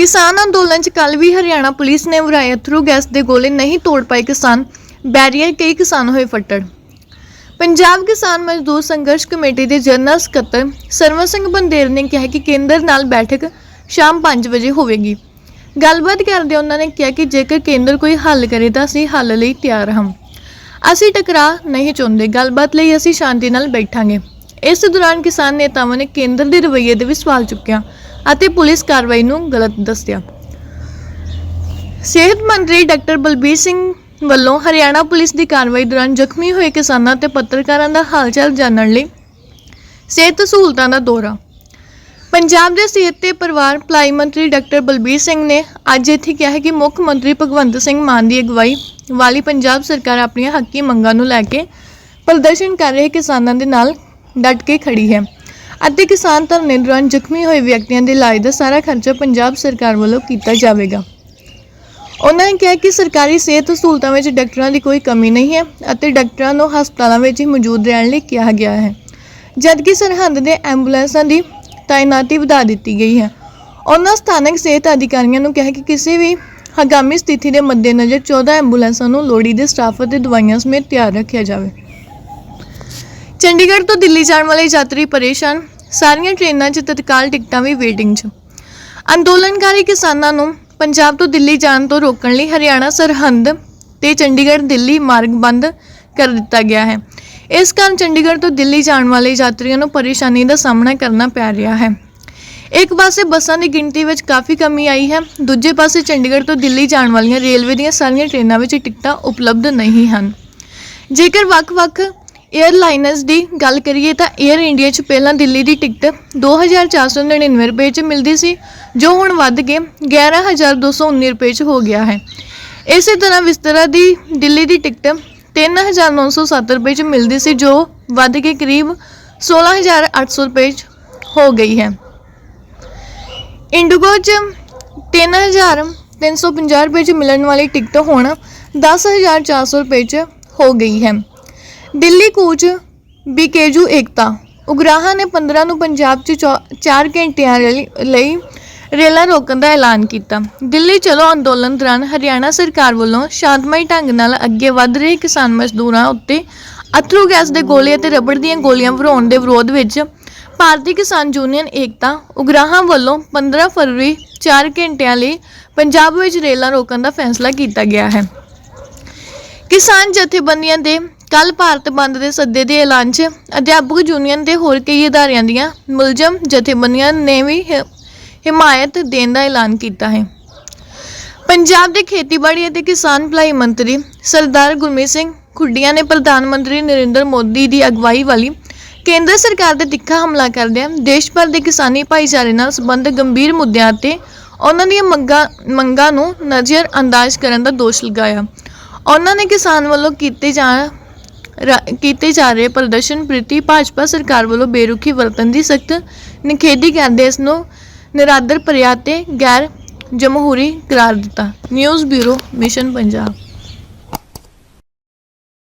ਕਿਸਾਨ ਅੰਦੋਲਨ 'ਚ ਕੱਲ ਵੀ ਹਰਿਆਣਾ ਪੁਲਿਸ ਨੇ ਵਰਾਏ ਥਰੂ ਗੈਸ ਦੇ ਗੋਲੇ ਨਹੀਂ ਤੋੜ ਪਾਏ ਕਿਸਾਨ, ਬੈਰੀਅਰ ਕਈ ਕਿਸਾਨ ਹੋਏ ਫੱਟੜ। ਪੰਜਾਬ ਕਿਸਾਨ ਮਜ਼ਦੂਰ ਸੰਘਰਸ਼ ਕਮੇਟੀ ਦੇ ਜਨਰਲ ਸਕੱਤਰ ਸਰਵਨ ਸਿੰਘ ਬੰਦੇਰ ਨੇ ਕਿਹਾ ਕਿ ਕੇਂਦਰ ਨਾਲ ਬੈਠਕ ਸ਼ਾਮ 5 ਵਜੇ ਹੋਵੇਗੀ। ਗੱਲਬਾਤ ਕਰਦੇ ਉਹਨਾਂ ਨੇ ਕਿਹਾ ਕਿ ਜੇਕਰ ਕੇਂਦਰ ਕੋਈ ਹੱਲ ਕਰੇ ਤਾਂ ਅਸੀਂ ਹੱਲ ਲਈ ਤਿਆਰ ਹਾਂ। ਅਸੀਂ ਟਕਰਾਅ ਨਹੀਂ ਚਾਹੁੰਦੇ। ਗੱਲਬਾਤ ਲਈ ਅਸੀਂ ਸ਼ਾਂਤੀ ਨਾਲ ਬੈਠਾਂਗੇ। ਇਸ ਦੌਰਾਨ ਕਿਸਾਨ ਨੇਤਾਵਾਂ ਨੇ ਕੇਂਦਰ ਦੇ ਰਵੱਈਏ ਦੇ ਵੀ ਸਵਾਲ ਚੁੱਕਿਆ ਅਤੇ ਪੁਲਿਸ ਕਾਰਵਾਈ ਨੂੰ ਗਲਤ ਦੱਸਿਆ। ਸਿਹਤ ਮੰਤਰੀ ਡਾਕਟਰ ਬਲਬੀਰ ਸਿੰਘ ਵੱਲੋਂ ਹਰਿਆਣਾ ਪੁਲਿਸ ਦੀ ਕਾਰਵਾਈ ਦੌਰਾਨ ਜ਼ਖਮੀ ਹੋਏ ਕਿਸਾਨਾਂ ਤੇ ਪੱਤਰਕਾਰਾਂ ਦਾ ਹਾਲਚਾਲ ਜਾਣਨ ਲਈ ਸਿਹਤ ਸਹੂਲਤਾਂ ਦਾ ਦੌਰਾ। ਪੰਜਾਬ ਦੇ ਸਿਹਤ ਤੇ ਪਰਿਵਾਰ ਭਲਾਈ ਮੰਤਰੀ ਡਾਕਟਰ ਬਲਬੀਰ ਸਿੰਘ ਨੇ ਅੱਜ ਇੱਥੇ ਕਿਹਾ ਹੈ ਕਿ ਮੁੱਖ ਮੰਤਰੀ ਭਗਵੰਤ ਸਿੰਘ ਮਾਨ ਦੀ ਅਗਵਾਈ ਵਾਲੀ ਪੰਜਾਬ ਸਰਕਾਰ ਆਪਣੀਆਂ ਹੱਕੀ ਮੰਗਾਂ ਨੂੰ ਲੈ ਕੇ ਪ੍ਰਦਰਸ਼ਨ ਕਰ ਰਹੇ ਕਿਸਾਨਾਂ ਦੇ ਨਾਲ ਡਟ ਕੇ ਖੜੀ ਹੈ। ਅਤੇ ਕਿਸਾਨ ਧਰਨੇ ਦੌਰਾਨ ਜ਼ਖਮੀ ਹੋਏ ਵਿਅਕਤੀਆਂ ਦੇ ਇਲਾਜ ਦਾ ਸਾਰਾ ਖਰਚਾ ਪੰਜਾਬ ਸਰਕਾਰ ਵੱਲੋਂ ਕੀਤਾ ਜਾਵੇਗਾ। ਉਹਨਾਂ ਨੇ ਕਿਹਾ ਕਿ ਸਰਕਾਰੀ ਸਿਹਤ ਸਹੂਲਤਾਂ ਵਿੱਚ ਡਾਕਟਰਾਂ ਦੀ ਕੋਈ ਕਮੀ ਨਹੀਂ ਹੈ ਅਤੇ ਡਾਕਟਰਾਂ ਨੂੰ ਹਸਪਤਾਲਾਂ ਵਿੱਚ ਹੀ ਮੌਜੂਦ ਰਹਿਣ ਲਈ ਕਿਹਾ ਗਿਆ ਹੈ। ਜਦਕਿ ਸਰਹੰਦ ਦੇ ਐਂਬੂਲੈਂਸਾਂ ਦੀ ਤਾਇਨਾਤੀ ਵਧਾ ਦਿੱਤੀ ਗਈ ਹੈ। ਉਹਨਾਂ ਸਥਾਨਕ ਸਿਹਤ ਅਧਿਕਾਰੀਆਂ ਨੂੰ ਕਿਹਾ ਕਿ ਕਿਸੇ ਵੀ ਹਗਾਮੀ ਸਥਿਤੀ ਦੇ ਮੱਦੇਨਜ਼ਰ 14 ਐਂਬੂਲੈਂਸਾਂ ਨੂੰ ਲੋੜੀਂਦੇ ਸਟਾਫ ਅਤੇ ਦਵਾਈਆਂ ਸਮੇਤ ਤਿਆਰ ਰੱਖਿਆ ਜਾਵੇ। ਚੰਡੀਗੜ੍ਹ ਤੋਂ ਦਿੱਲੀ ਜਾਣ ਵਾਲੇ ਯਾਤਰੀ ਪਰੇਸ਼ਾਨ। ਸਾਰੀਆਂ ਟ੍ਰੇਨਾਂ 'ਚ ਤਤਕਾਲ ਟਿਕਟਾਂ ਵੀ ਵੇਟਿੰਗ 'ਚ। ਅੰਦੋਲਨਕਾਰੀ ਕਿਸਾਨਾਂ ਨੂੰ ਪੰਜਾਬ ਤੋਂ ਦਿੱਲੀ ਜਾਣ ਤੋਂ ਰੋਕਣ ਲਈ ਹਰਿਆਣਾ ਸਰਹੰਦ ਤੇ ਚੰਡੀਗੜ੍ਹ ਦਿੱਲੀ ਮਾਰਗ ਬੰਦ ਕਰ ਦਿੱਤਾ ਗਿਆ ਹੈ। ਇਸ ਕਾਰਨ ਚੰਡੀਗੜ੍ਹ ਤੋਂ ਦਿੱਲੀ ਜਾਣ ਵਾਲੇ ਯਾਤਰੀਆਂ ਨੂੰ ਪਰੇਸ਼ਾਨੀ ਦਾ ਸਾਹਮਣਾ ਕਰਨਾ ਪੈ ਰਿਹਾ ਹੈ। ਇੱਕ ਪਾਸੇ ਬੱਸਾਂ ਦੀ ਗਿਣਤੀ ਵਿੱਚ ਕਾਫੀ ਕਮੀ ਆਈ ਹੈ, ਦੂਜੇ ਪਾਸੇ ਚੰਡੀਗੜ੍ਹ ਤੋਂ ਦਿੱਲੀ ਜਾਣ ਵਾਲੀਆਂ ਰੇਲਵੇ ਦੀਆਂ ਸਾਰੀਆਂ ਟ੍ਰੇਨਾਂ ਵਿੱਚ ਟਿਕਟਾਂ ਉਪਲਬਧ ਨਹੀਂ ਹਨ। ਜੇਕਰ ਵੱਖ-ਵੱਖ 에ਅਰਲਾਈਨਰਸ ਦੀ ਗੱਲ ਕਰੀਏ ਤਾਂ 에ਅਰ ਇੰਡੀਆ 'ਚ ਪਹਿਲਾਂ ਦਿੱਲੀ ਦੀ ਟਿਕਟ 2499 ਰੁਪਏ 'ਚ ਮਿਲਦੀ ਸੀ, ਜੋ ਹੁਣ ਵੱਧ ਕੇ 11219 ਰੁਪਏ 'ਚ ਹੋ ਗਿਆ ਹੈ। ਇਸੇ ਤਰ੍ਹਾਂ ਵਿਸਤਰਾ ਦੀ ਦਿੱਲੀ ਦੀ ਟਿਕਟ 3907 ਰੁਪਏ 'ਚ ਮਿਲਦੀ ਸੀ, ਜੋ ਵੱਧ ਕੇ ਕਰੀਬ 16800 ਰੁਪਏ 'ਚ ਹੋ ਗਈ ਹੈ। ਇੰਡੀਗੋ 'ਚ 3350 ਰੁਪਏ 'ਚ ਮਿਲਣ ਵਾਲੀ ਟਿਕਟ ਹੁਣ 10400 ਰੁਪਏ 'ਚ ਹੋ ਗਈ ਹੈ। ਦਿੱਲੀ ਕੂਚ ਬੀਕੇਜੂ ਏਕਤਾ। ਉਗਰਾਹਾਂ ਨੇ 15 ਨੂੰ ਪੰਜਾਬ 'ਚ 4 ਘੰਟਿਆਂ ਲਈ ਲਈ ਰੇਲਾਂ ਰੋਕਣ ਦਾ ਐਲਾਨ ਕੀਤਾ। ਦਿੱਲੀ ਚਲੋ ਅੰਦੋਲਨ ਦੌਰਾਨ ਹਰਿਆਣਾ ਸਰਕਾਰ ਵੱਲੋਂ ਸ਼ਾਂਤਮਈ ਢੰਗ ਨਾਲ ਅੱਗੇ ਵਧ ਰਹੇ ਕਿਸਾਨ ਮਜ਼ਦੂਰਾਂ ਉੱਤੇ ਅਥਰੂ ਗੈਸ ਦੇ ਗੋਲੇ ਅਤੇ ਰਬੜ ਦੀਆਂ ਗੋਲੀਆਂ ਵਰਾਉਣ ਦੇ ਵਿਰੋਧ ਵਿੱਚ ਭਾਰਤੀ ਕਿਸਾਨ ਯੂਨੀਅਨ ਏਕਤਾ ਉਗਰਾਹਾਂ ਵੱਲੋਂ 15 ਫਰਵਰੀ 4 ਘੰਟਿਆਂ ਲਈ ਪੰਜਾਬ ਵਿੱਚ ਰੇਲਾਂ ਰੋਕਣ ਦਾ ਫੈਸਲਾ ਕੀਤਾ ਗਿਆ ਹੈ। ਕਿਸਾਨ ਜਥੇਬੰਦੀਆਂ ਦੇ ਕੱਲ ਭਾਰਤ ਬੰਦ ਦੇ ਸੱਦੇ ਦੇ ਐਲਾਨ 'ਚ ਅਧਿਆਪਕ ਯੂਨੀਅਨ ਤੇ ਹੋਰ ਕਈ ਅਦਾਰਿਆਂ ਦੀਆਂ ਮੁਲਜ਼ਮ ਜਥੇਬੰਦੀਆਂ ਨੇ ਵੀ ਹਿ- ਹਿਮਾਇਤ ਦੇਣ ਦਾ ਐਲਾਨ ਕੀਤਾ ਹੈ। ਪੰਜਾਬ ਦੇ ਖੇਤੀਬਾੜੀ ਅਤੇ ਕਿਸਾਨ ਭਲਾਈ ਮੰਤਰੀ ਸਰਦਾਰ ਗੁਰਮੀਤ ਸਿੰਘ ਖੁੱਡੀਆਂ ਨੇ ਪ੍ਰਧਾਨ ਮੰਤਰੀ ਨਰਿੰਦਰ ਮੋਦੀ ਦੀ ਅਗਵਾਈ ਵਾਲੀ ਕੇਂਦਰ ਸਰਕਾਰ ਤੇ ਤਿੱਖਾ ਹਮਲਾ ਕਰਦਿਆਂ ਦੇਸ਼ ਭਰ ਦੇ ਕਿਸਾਨੀ ਭਾਈਚਾਰੇ ਨਾਲ ਸੰਬੰਧਿਤ ਗੰਭੀਰ ਮੁੱਦਿਆਂ ਤੇ ਉਹਨਾਂ ਦੀਆਂ ਮੰਗਾਂ ਮੰਗਾਂ ਨੂੰ ਨਜ਼ਰ ਅੰਦਾਜ਼ ਕਰਨ ਦਾ ਦੋਸ਼ ਲਗਾਇਆ। ਉਹਨਾਂ ਨੇ ਕਿਸਾਨ ਵੱਲੋਂ ਕੀਤੇ ਜਾ ਕੀਤੇ ਜਾ ਰਹੇ ਪ੍ਰਦਰਸ਼ਨ ਪ੍ਰਤੀ ਭਾਜਪਾ ਸਰਕਾਰ ਵੱਲੋਂ ਬੇਰੁਖੀ ਵਰਤਣ ਦੀ ਸਖਤ ਨਿਖੇਧੀ ਕਰਦੇ ਇਸ ਨੂੰ ਨਿਰਾਦਰ ਭਰਿਆ ਤੇ ਗੈਰ ਜਮਹੂਰੀ ਕਰਾਰ ਦਿੱਤਾ। News bureau, mission Punjab.